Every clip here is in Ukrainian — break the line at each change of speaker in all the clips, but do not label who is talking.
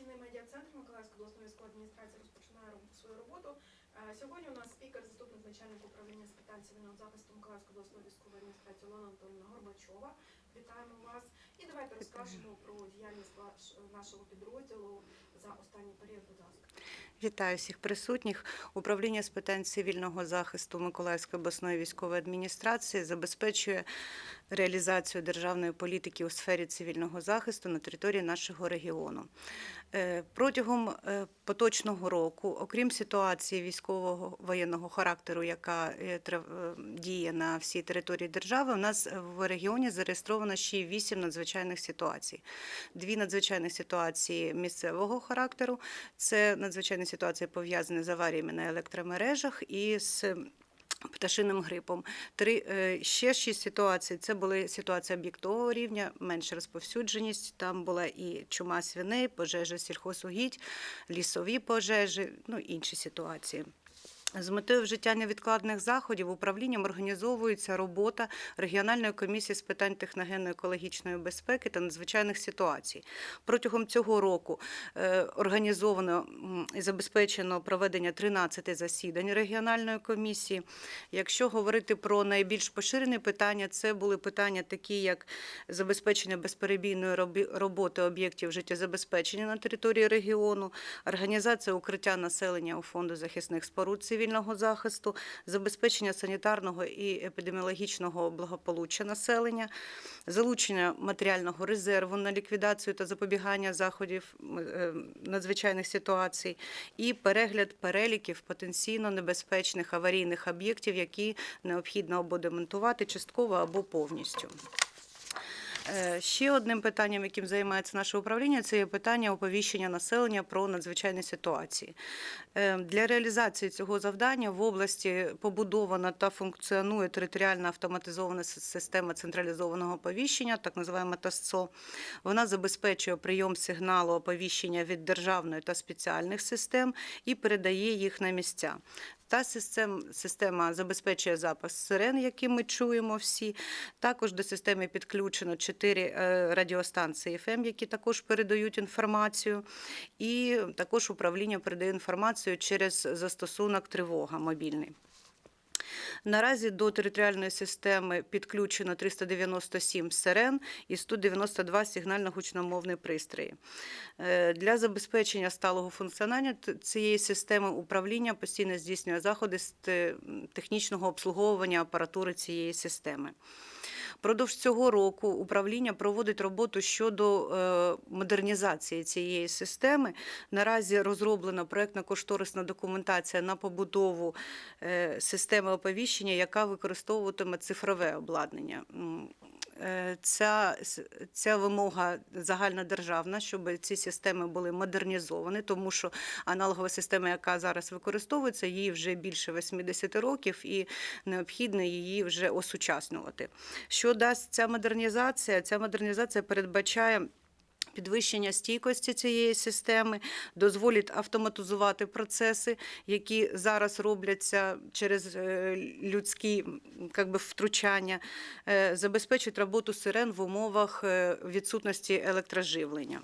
інформаційний медіа-центр Миколаївської обласної військової адміністрації розпочинає свою роботу. Е, Сьогодні у нас спікер, заступник начальника управління з питань цивільного захисту Миколаївської обласної військової адміністрації Олена Антонівна Горбачова. Вітаємо вас. І давайте розкажемо про діяльність нашого підрозділу за останній період, будь ласка.
Вітаю всіх присутніх. Управління з питань цивільного захисту Миколаївської обласної військової адміністрації забезпечує реалізацію державної політики у сфері цивільного захисту на території нашого регіону. Е, Протягом е, поточного року, окрім ситуації військового воєнного характеру, яка е, діє на всій території держави, у нас в регіоні зареєстровано ще вісім надзвичайних ситуацій. Дві надзвичайних ситуації місцевого характеру. Це надзвичайні ситуації пов'язані з аваріями на електромережах і з пташиним грипом. Три е, ще шість ситуацій. Це були ситуації об'єктового рівня, менша розповсюдженість. Там була і чума свиней, пожежа сільхозугідь, лісові пожежі, ну інші ситуації. З метою вжиття невідкладних заходів управлінням організовується робота регіональної комісії з питань техногенно-екологічної безпеки та надзвичайних ситуацій. Протягом цього року е, організовано і забезпечено проведення 13 засідань регіональної комісії. Якщо говорити про найбільш поширені питання, це були питання такі, як забезпечення безперебійної роботи об'єктів життєзабезпечення на території регіону, організація укриття населення у фонду захисних споруд цивільного захисту, забезпечення санітарного і епідеміологічного благополуччя населення, залучення матеріального резерву на ліквідацію та запобігання заходів е, надзвичайних ситуацій, і перегляд переліків потенційно небезпечних аварійних об'єктів, які необхідно або демонтувати частково або повністю. Е, Ще одним питанням, яким займається наше управління, це є питання оповіщення населення про надзвичайні ситуації. Е, Для реалізації цього завдання в області побудована та функціонує територіальна автоматизована система централізованого оповіщення, так називаємо ТАСЦО. Вона забезпечує прийом сигналу оповіщення від державної та спеціальних систем і передає їх на місця. Та систем, система забезпечує запас сирен, які ми чуємо всі. Також до системи підключено чотири е, радіостанції ФМ, які також передають інформацію. І також управління передає інформацію через застосунок тривога мобільний. Наразі до територіальної системи підключено 397 сирен і 192 сигнально-гучномовні пристрої. Е, Для забезпечення сталого функціонування цієї системи управління постійно здійснює заходи з технічного обслуговування апаратури цієї системи. Продовж цього року управління проводить роботу щодо е, модернізації цієї системи. Наразі розроблена проектно-кошторисна документація на побудову е, системи оповіщення, яка використовуватиме цифрове обладнання. Е, Ця, ця вимога загальнодержавна, щоб ці системи були модернізовані, тому що аналогова система, яка зараз використовується, їй вже більше 80 років і необхідно її вже осучаснювати. Що дасть ця модернізація? Ця модернізація передбачає. Підвищення стійкості цієї системи дозволить автоматизувати процеси, які зараз робляться через е, людські би, втручання, е, забезпечить роботу сирен в умовах е, відсутності електроживлення.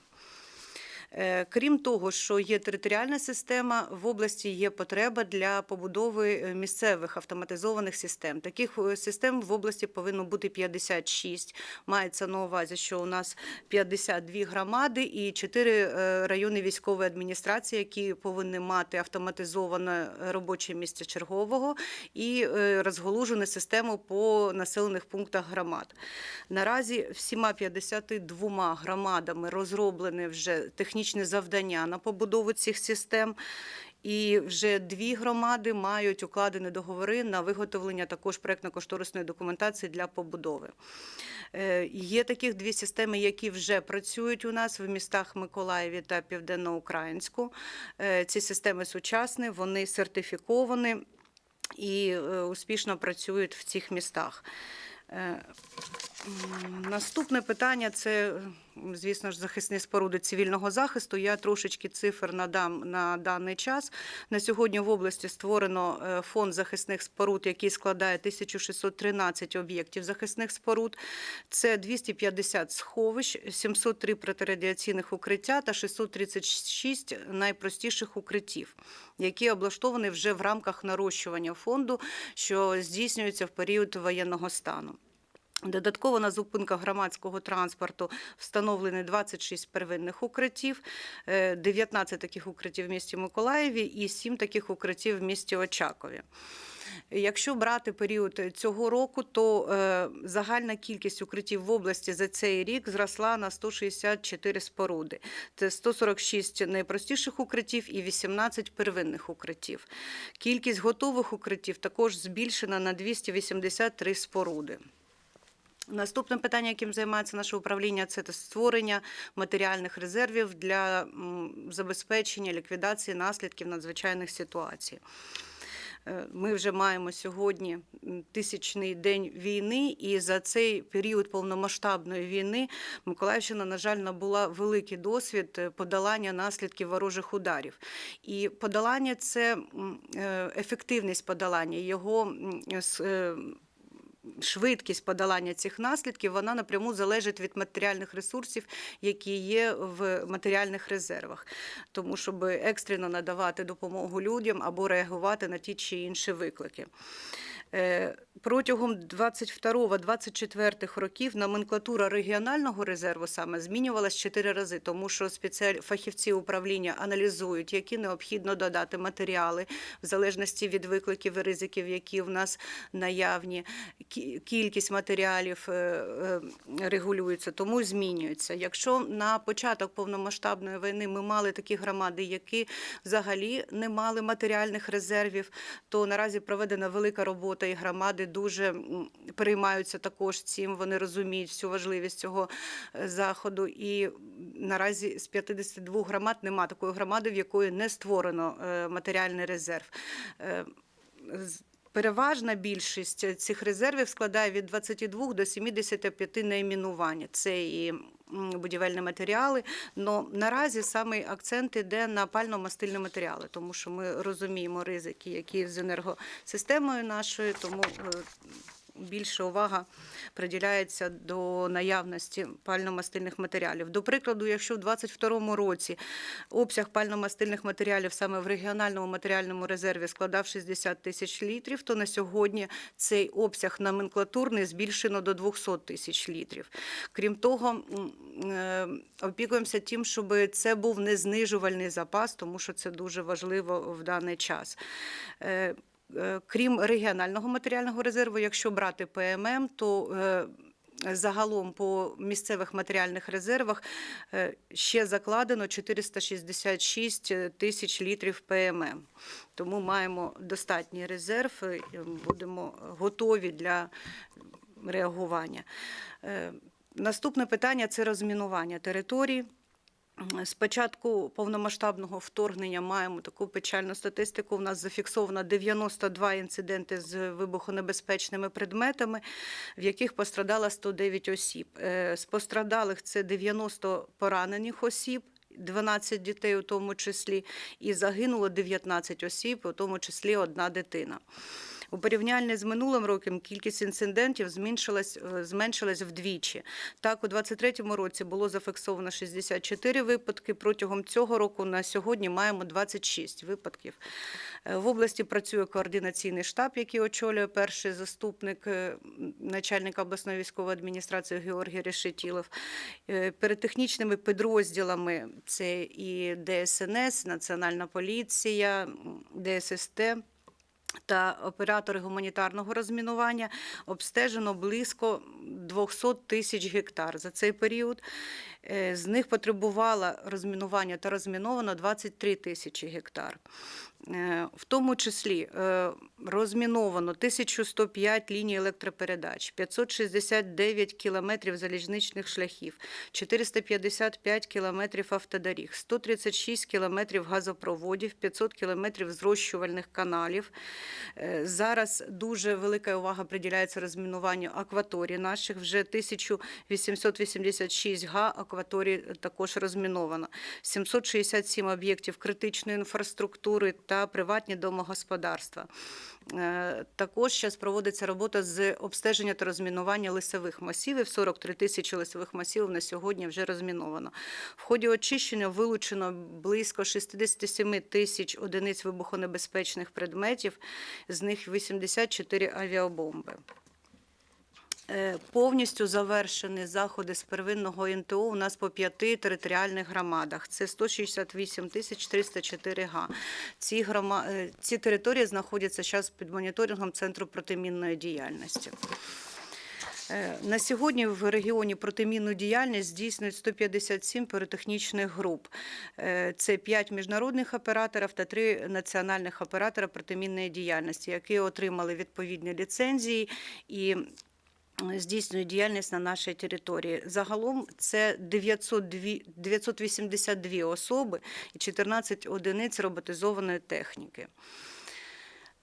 Е, Крім того, що є територіальна система, в області є потреба для побудови е, місцевих автоматизованих систем. Таких е, систем в області повинно бути 56. Мається на увазі, що у нас 52 громади і 4 райони військової адміністрації, які повинні мати автоматизоване робоче місце чергового і розголужену систему по населених пунктах громад. Наразі всіма 52 громадами розроблені вже технічні завдання на побудову цих систем. І вже дві громади мають укладені договори на виготовлення також проєктно-кошторисної документації для побудови. Е, Є таких дві системи, які вже працюють у нас в містах Миколаєві та Південноукраїнську. Е, Ці системи сучасні, вони сертифіковані і е, успішно працюють в цих містах. Наступне питання це, звісно ж, захисні споруди цивільного захисту. Я трошечки цифр надам на даний час. На сьогодні в області створено е, фонд захисних споруд, який складає 1613 об'єктів захисних споруд. Це 250 сховищ, 703 протирадіаційних укриття та 636 найпростіших укриттів, які облаштовані вже в рамках нарощування фонду, що здійснюється в період воєнного стану. Додатково на зупинках громадського транспорту встановлені 26 первинних укриттів, е, 19 таких укриттів в місті Миколаєві і 7 таких укриттів в місті Очакові. Якщо брати період цього року, то е, загальна кількість укриттів в області за цей рік зросла на 164 споруди. Це 146 найпростіших укриттів і 18 первинних укриттів. Кількість готових укриттів також збільшена на 283 споруди. Наступне питання, яким займається наше управління, це створення матеріальних резервів для забезпечення ліквідації наслідків надзвичайних ситуацій. Е, Ми вже маємо сьогодні тисячний день війни, і за цей період повномасштабної війни Миколаївщина, на жаль, набула великий досвід е, подолання наслідків ворожих ударів. І подолання це е, ефективність подолання, його швидкість подолання цих наслідків вона напряму залежить від матеріальних ресурсів, які є в матеріальних резервах. Тому щоб екстрено надавати допомогу людям або реагувати на ті чи інші виклики. Протягом 22-24 років номенклатура регіонального резерву саме змінювалась чотири рази, тому що спеціаль... фахівці управління аналізують, які необхідно додати матеріали в залежності від викликів і ризиків, які в нас наявні. Кі- Кількість матеріалів е, е, регулюється, тому змінюється. Якщо на початок повномасштабної війни ми мали такі громади, які взагалі не мали матеріальних резервів, то наразі проведена велика робота, і громади дуже переймаються також цим. Вони розуміють всю важливість цього е, заходу. І наразі з 52 громад нема такої громади, в якої не створено е, матеріальний резерв. Е, Переважна більшість цих резервів складає від 22 до 75 найменувань. Це і будівельні матеріали. Но наразі саме акцент іде на пально-мастильні матеріали, тому що ми розуміємо ризики, які з енергосистемою нашою, тому е, більша увага приділяється до наявності пально-мастильних матеріалів. До прикладу, якщо в 2022 році обсяг пально-мастильних матеріалів саме в регіональному матеріальному резерві складав 60 тисяч літрів, то на сьогодні цей обсяг номенклатурний збільшено до 200 тисяч літрів. Крім того, е, опікуємося тим, щоб це був не знижувальний запас, тому що це дуже важливо в даний час. Е, Крім регіонального матеріального резерву, якщо брати ПММ, то е, Загалом по місцевих матеріальних резервах е, ще закладено 466 тисяч літрів ПММ. Тому маємо достатній резерв, будемо готові для реагування. Наступне питання це розмінування територій. З початку повномасштабного вторгнення маємо таку печальну статистику. У нас зафіксовано 92 інциденти з вибухонебезпечними предметами, в яких пострадало 109 осіб. Е, З пострадалих це 90 поранених осіб. 12 дітей у тому числі, і загинуло 19 осіб, у тому числі одна дитина. У порівнянні з минулим роком кількість інцидентів зменшилась, е, зменшилась вдвічі. Так, у 2023 році було зафіксовано 64 випадки. Протягом цього року на сьогодні маємо 26 випадків. Е, В області працює координаційний штаб, який очолює перший заступник е, начальника обласної військової адміністрації Георгій Решетілов. Перед технічними підрозділами це і ДСНС, Національна поліція, ДССТ та оператори гуманітарного розмінування обстежено близько 200 тисяч гектар за цей період. Е, З них потребувало розмінування та розміновано 23 тисячі гектар. Е, В тому числі е, розміновано 1105 ліній електропередач, 569 кілометрів залізничних шляхів, 455 кілометрів автодоріг, 136 кілометрів газопроводів, 500 кілометрів зрощувальних каналів. Е, Зараз дуже велика увага приділяється розмінуванню акваторій наших. Вже 1886 га акваторій також розміновано. 767 об'єктів критичної інфраструктури та приватні домогосподарства. Е, Також зараз проводиться робота з обстеження та розмінування лисових масивів. 43 тисячі лисових масивів на сьогодні вже розміновано. В ході очищення вилучено близько 67 тисяч одиниць вибухонебезпечних предметів, з них 84 авіабомби. Е, Повністю завершені заходи з первинного НТО у нас по п'яти територіальних громадах. Це 168 тисяч 304 га. Ці, грома... е, ці території знаходяться зараз під моніторингом Центру протимінної діяльності. Е, На сьогодні в регіоні протимінну діяльність здійснюють 157 піротехнічних груп. Це 5 міжнародних операторів та 3 національних оператора протимінної діяльності, які отримали відповідні ліцензії і здійснюють діяльність на нашій території. Загалом це 902, 982 особи і 14 одиниць роботизованої техніки.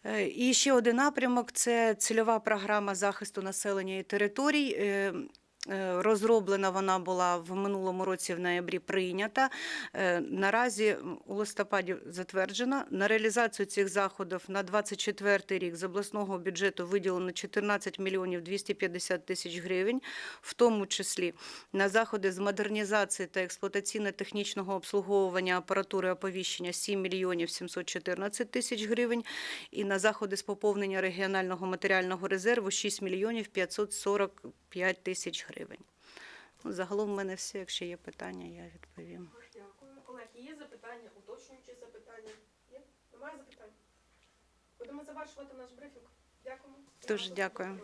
Е, І ще один напрямок це цільова програма захисту населення і територій. Е, Розроблена вона була в минулому році в ноябрі прийнята. Е, Наразі у листопаді затверджена. На реалізацію цих заходів на 24 рік з обласного бюджету виділено 14 мільйонів 250 тисяч гривень, в тому числі на заходи з модернізації та експлуатаційно-технічного обслуговування апаратури оповіщення 7 мільйонів 714 тисяч гривень і на заходи з поповнення регіонального матеріального резерву 6 мільйонів 545 тисяч гривень. Ну, Загалом в мене все. Якщо є питання, я відповім.
Дякую. Олег, є запитання, уточнюючі запитання? Є? Немає запитань? Будемо завершувати наш брифінг. Дякуємо.
Дуже.
Дякую.